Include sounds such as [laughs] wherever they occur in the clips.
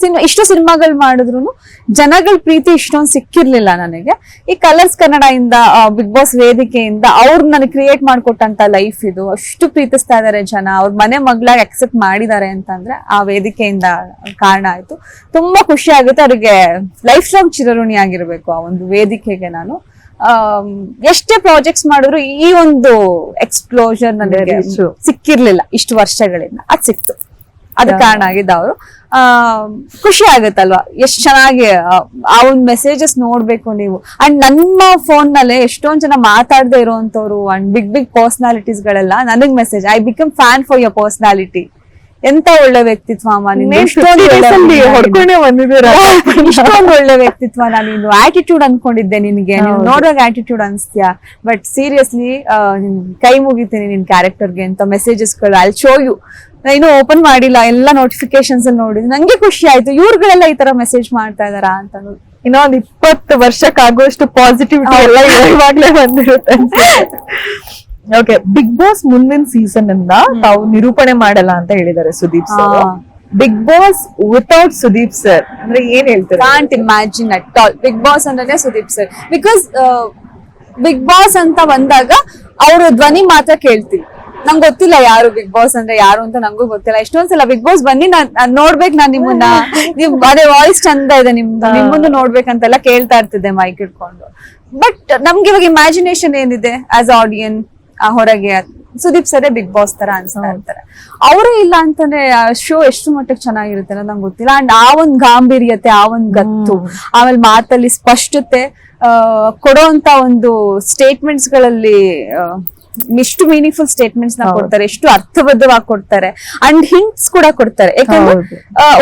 Cinema ಇಷ್ಟು ಸಿನಿಮಾಗಳು ಮಾಡಿದ್ರು ಜನಗಳ ಪ್ರೀತಿ ಇಷ್ಟೊಂದು ಸಿಕ್ಕಿರ್ಲಿಲ್ಲ ನನಗೆ. ಈ ಕಲರ್ಸ್ ಕನ್ನಡ ಇಂದ ಬಿಗ್ ಬಾಸ್ ವೇದಿಕೆಯಿಂದ ಅವ್ರು ನನಗೆ ಕ್ರಿಯೇಟ್ ಮಾಡಿಕೊಟ್ಟಂತ ಲೈಫ್ ಇದು. ಅಷ್ಟು ಪ್ರೀತಿಸ್ತಾ ಇದಾರೆ ಜನ. ಅವ್ರ ಮನೆ ಮಗಳಾಗಿ ಅಕ್ಸೆಪ್ಟ್ ಮಾಡಿದ್ದಾರೆ ಅಂತಂದ್ರೆ ಆ ವೇದಿಕೆಯಿಂದ ಕಾರಣ ಆಯ್ತು. ತುಂಬಾ ಖುಷಿ ಆಗುತ್ತೆ. ಅವ್ರಿಗೆ ಲೈಫ್ ಲಾಂಗ್ ಚಿರಋಣಿ ಆಗಿರ್ಬೇಕು ಆ ಒಂದು ವೇದಿಕೆಗೆ ನಾನು. ಎಷ್ಟೇ ಪ್ರಾಜೆಕ್ಟ್ಸ್ ಮಾಡಿದ್ರು ಈ ಒಂದು ಎಕ್ಸ್ಪ್ಲೋಜರ್ ನನಗೆ ಸಿಕ್ಕಿರ್ಲಿಲ್ಲ ಇಷ್ಟು ವರ್ಷಗಳಿಂದ. ಅದ್ ಸಿಕ್ತು. ಅದ ಕಾರಣ ಆಗಿದ್ದ ಅವರು. ಖುಷಿ ಆಗುತ್ತಲ್ವಾ? ಎಷ್ಟ್ ಚೆನ್ನಾಗಿ ಆ, ಆ ಒಂದ್ ಮೆಸೇಜಸ್ ನೋಡ್ಬೇಕು ನೀವು. ಅಂಡ್ ನಮ್ಮ ಫೋನ್ ನಲ್ಲೇ ಎಷ್ಟೊಂದ್ ಜನ ಮಾತಾಡದೆ ಇರುವಂತವ್ರು ಅಂಡ್ ಬಿಗ್ ಬಿಗ್ ಪರ್ಸನಾಲಿಟೀಸ್ ಗಳೆಲ್ಲ ನನಗ್ message I become fan for your personality ಎಂತ ಒಳ್ಳೆ ವ್ಯಕ್ತಿತ್ವ ಇಷ್ಟೊಂದ್ 50 days [laughs] ಒಳ್ಳೆ ವ್ಯಕ್ತಿತ್ವ ನಾನು ಆಟಿಟ್ಯೂಡ್ ಅನ್ಕೊಂಡಿದ್ದೆ ನಿನ್ಗೆ. ನೋಡುವಾಗ ಆಟಿಟ್ಯೂಡ್ ಅನ್ಸ್ತೀಯಾ? ಬಟ್ ಸೀರಿಯಸ್ಲಿ ಕೈ ಮುಗಿತೀನಿ ನಿನ್ ಕ್ಯಾರೆಕ್ಟರ್ಗೆ ಅಂತ ಮೆಸೇಜಸ್ಗಳು. ಐ ಶೋ ಯು ಇನ್ನು ಓಪನ್ ಮಾಡಿಲ್ಲ ಎಲ್ಲ ನೋಟಿಫಿಕೇಶನ್ಸ್ ಅಲ್ಲಿ ನೋಡಿದ್ವಿ. ನಂಗೆ ಖುಷಿ ಆಯ್ತು. ಇವ್ರಗಳೆಲ್ಲ ಈ ತರ ಮೆಸೇಜ್ ಮಾಡ್ತಾ ಇದಾರಾ ಅಂತ ನೋಡಿ. ಇನ್ನೊಂದ್ ಇಪ್ಪತ್ತು ವರ್ಷಕ್ಕಾಗುವಷ್ಟು ಪಾಸಿಟಿವಿಟಿ ಎಲ್ಲ ಇವಾಗ್ಲೇ ಬಂದಿರುತ್ತೆ ಓಕೆ ಬಿಗ್ ಬಾಸ್ ಮುಂದಿನ ಸೀಸನ್ ಇಂದ ತಾವು ನಿರೂಪಣೆ ಮಾಡಲ್ಲ ಅಂತ ಹೇಳಿದ್ದಾರೆ Sudeep sir. Bigg Boss without Sudeep sir. ಅಂದ್ರೆ ಏನ್ ಹೇಳ್ತಾರೆ? Can't imagine at all Bigg Boss ಅಂದ್ರೆ Sudeep sir. Because Bigg Boss ಅಂತ ಬಂದಾಗ ಅವ್ರ ಧ್ವನಿ ಮಾತ್ರ ಕೇಳ್ತೀವಿ ನಂಗೆ ಗೊತ್ತಿಲ್ಲ ಯಾರು ಬಿಗ್ ಬಾಸ್ ಅಂದ್ರೆ ಯಾರು ಅಂತ ನಂಗೂ ಗೊತ್ತಿಲ್ಲ. ಎಷ್ಟೊಂದ್ಸಲ ಬಿಗ್ ಬಾಸ್ ಬನ್ನಿ ನಾನ್ ನೋಡ್ಬೇಕು ನಾನ್ ನಿಮ್ಮನ್ನ. [laughs] ನಿಮ್ ಅದೇ ವಾಯ್ಸ್ ಚಂದ ಇದೆ ನಿಮ್ದು ನಿಮ್ಮನ್ನು ನೋಡ್ಬೇಕಂತೆಲ್ಲ ಕೇಳ್ತಾ ಇರ್ತಿದ್ದೆ ಮೈಕ್ ಇಟ್ಕೊಂಡು. ಬಟ್ ನಮ್ಗೆ ಇವಾಗ ಇಮ್ಯಾಜಿನೇಷನ್ ಏನಿದೆ ಆಸ್ ಆಡಿಯನ್ ಹೊರಗೆ ಸುದೀಪ್ ಸರೇ ಬಿಗ್ ಬಾಸ್ ತರ ಅನ್ಸ್ತಾ ಇರ್ತಾರೆ. ಅವರೇ ಇಲ್ಲ ಅಂತಂದ್ರೆ ಶೋ ಎಷ್ಟು ಮಟ್ಟಕ್ಕೆ ಚೆನ್ನಾಗಿರುತ್ತೆ ಅನ್ನೋದು ನಂಗೆ ಗೊತ್ತಿಲ್ಲ. ಅಂಡ್ ಆ ಒಂದ್ ಗಾಂಭೀರ್ಯತೆ ಆ ಒಂದ್ ಗತ್ತು ಆಮೇಲೆ ಮಾತಲ್ಲಿ ಸ್ಪಷ್ಟತೆ ಆ, ಕೊಡೋಂತ ಒಂದು ಸ್ಟೇಟ್ಮೆಂಟ್ಸ್ಗಳಲ್ಲಿ ಎಷ್ಟು ಮೀನಿಂಗ್ಫುಲ್ ಸ್ಟೇಟ್ಮೆಂಟ್ಸ್ನ ಕೊಡ್ತಾರೆ ಎಷ್ಟು ಅರ್ಥಬದ್ಧವಾಗಿ ಕೊಡ್ತಾರೆ ಅಂಡ್ ಹಿಂಟ್ಸ್ ಕೂಡ ಕೊಡ್ತಾರೆ. ಯಾಕಂದ್ರೆ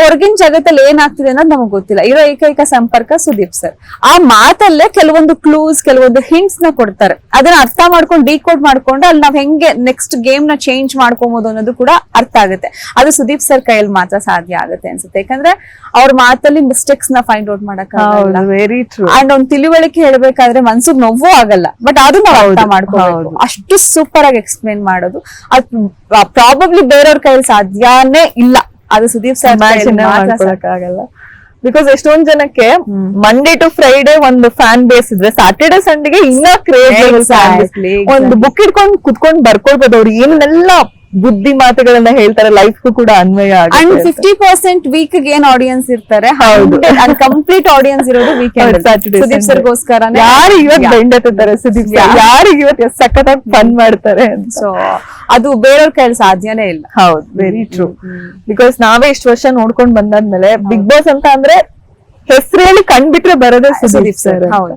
ಹೊರಗಿನ ಜಗತ್ತಲ್ಲಿ ಏನಾಗ್ತಿದೆ ಅನ್ನೋದು ನಮಗೆ ಗೊತ್ತಿಲ್ಲ. ಇರೋ ಏಕೈಕ ಸಂಪರ್ಕ ಸುದೀಪ್ ಸರ್ ಆ ಮಾತಲ್ಲೇ ಕೆಲವೊಂದು ಕ್ಲೂಸ್ ಕೆಲವೊಂದು ಹಿಂಟ್ಸ್ನ ಕೊಡ್ತಾರೆ. ಅದನ್ನ ಅರ್ಥ ಮಾಡ್ಕೊಂಡು ಡಿಕೋಡ್ ಮಾಡ್ಕೊಂಡು ಅಲ್ಲಿ ನಾವ್ ಹೆಂಗೆ ನೆಕ್ಸ್ಟ್ ಗೇಮ್ನ ಚೇಂಜ್ ಮಾಡ್ಕೊಬಹುದು ಅನ್ನೋದು ಕೂಡ ಅರ್ಥ ಆಗುತ್ತೆ. ಅದು ಸುದೀಪ್ ಸರ್ ಕೈಯಲ್ಲಿ ಮಾತ್ರ ಸಾಧ್ಯ ಆಗುತ್ತೆ ಅನ್ಸುತ್ತೆ. ಯಾಕಂದ್ರೆ ಅವ್ರ ಮಾತಲ್ಲಿ ಮಿಸ್ಟೇಕ್ಸ್ನ ಫೈಂಡ್ ಔಟ್ ಮಾಡಕ್ ವೆರಿ ಟ್ರೂ ಅಂಡ್ ಒಂದ್ ತಿಳುವಳಿಕೆ ಹೇಳ್ಬೇಕಾದ್ರೆ ಮನ್ಸಿಗೆ ನೋವು ಆಗಲ್ಲ. ಬಟ್ ಅದು ನಾವು ಅರ್ಥ ಮಾಡ್ಕೊಬಹುದು. ಅಷ್ಟು ಸೂಪರ್ ಆಗಿ ಎಕ್ಸ್ಪ್ಲೇನ್ ಮಾಡೋದು. ಅದು ಪ್ರಾಬಬ್ಲಿ ಬೇರೆಯವ್ರ ಕೈಯಲ್ಲಿ ಸಾಧ್ಯನೇ ಇಲ್ಲ. ಅದು ಸುದೀಪ್ ಸರ್ ಆಗಲ್ಲ. ಬಿಕಾಸ್ ಎಷ್ಟೊಂದ್ ಜನಕ್ಕೆ ಮಂಡೇ ಟು ಫ್ರೈಡೆ ಒಂದು ಫ್ಯಾನ್ ಬೇಸ್ ಇದ್ರೆ ಸಾಟರ್ಡೆ ಸಂಡೆಗೆ ಇನ್ನ ಕ್ರೇಜ್ ಒಂದು ಬುಕ್ ಇಟ್ಕೊಂಡು ಕುತ್ಕೊಂಡ್ ಬರ್ಕೊಳ್ಬೋದು ಅವ್ರು. ಏನೆಲ್ಲ ಬುದ್ಧಿ ಮಾತುಗಳನ್ನ ಹೇಳ್ತಾರೆ ಲೈಫ್ ಕೂಡ ಅನ್ವಯ ಅಂಡ್ ಆಗುತ್ತೆ ಫಿಫ್ಟಿ ಪರ್ಸೆಂಟ್ ವೀಕ್ ಏನ್ ಆಡಿಯನ್ಸ್ ಇರ್ತಾರೆ? ಹೌದು. ಅಂಡ್ ಕಂಪ್ಲೀಟ್ ಆಡಿಯನ್ಸ್ ಇರೋದು ವೀಕೆಂಡ್ ಸುದೀಪ್ ಸರ್ ಸರ್ಗೋಸ್ಕರ ಯಾರು ಇವತ್ ಬೆಂಡತ್ತಿದ್ದಾರೆ ಸುದೀಪ್. ಯಾರು ಇವತ್ ಎಷ್ಟ್ ಸಖತ್ತಾಗಿ ಫನ್ ಮಾಡ್ತಾರೆ ಅಂತ. ಸೊ ಅದು ಬೇರೆಯವ್ರ ಕೈಯಲ್ಲಿ ಸಾಧ್ಯನೇ ಇಲ್ಲ. ಹೌದು ವೆರಿ ಟ್ರೂ ಬಿಕಾಸ್ ನಾವೇ ಇಷ್ಟು ವರ್ಷ ನೋಡ್ಕೊಂಡ್ ಬಂದಾದ್ಮೇಲೆ ಬಿಗ್ ಬಾಸ್ ಅಂತ ಅಂದ್ರೆ ಹೆಸರಲ್ಲಿ ಕಂಡ್ಬಿಟ್ರೆ ಬರೋದೇ ಸುದೀಪ್ ಸರ್. ಹೌದು.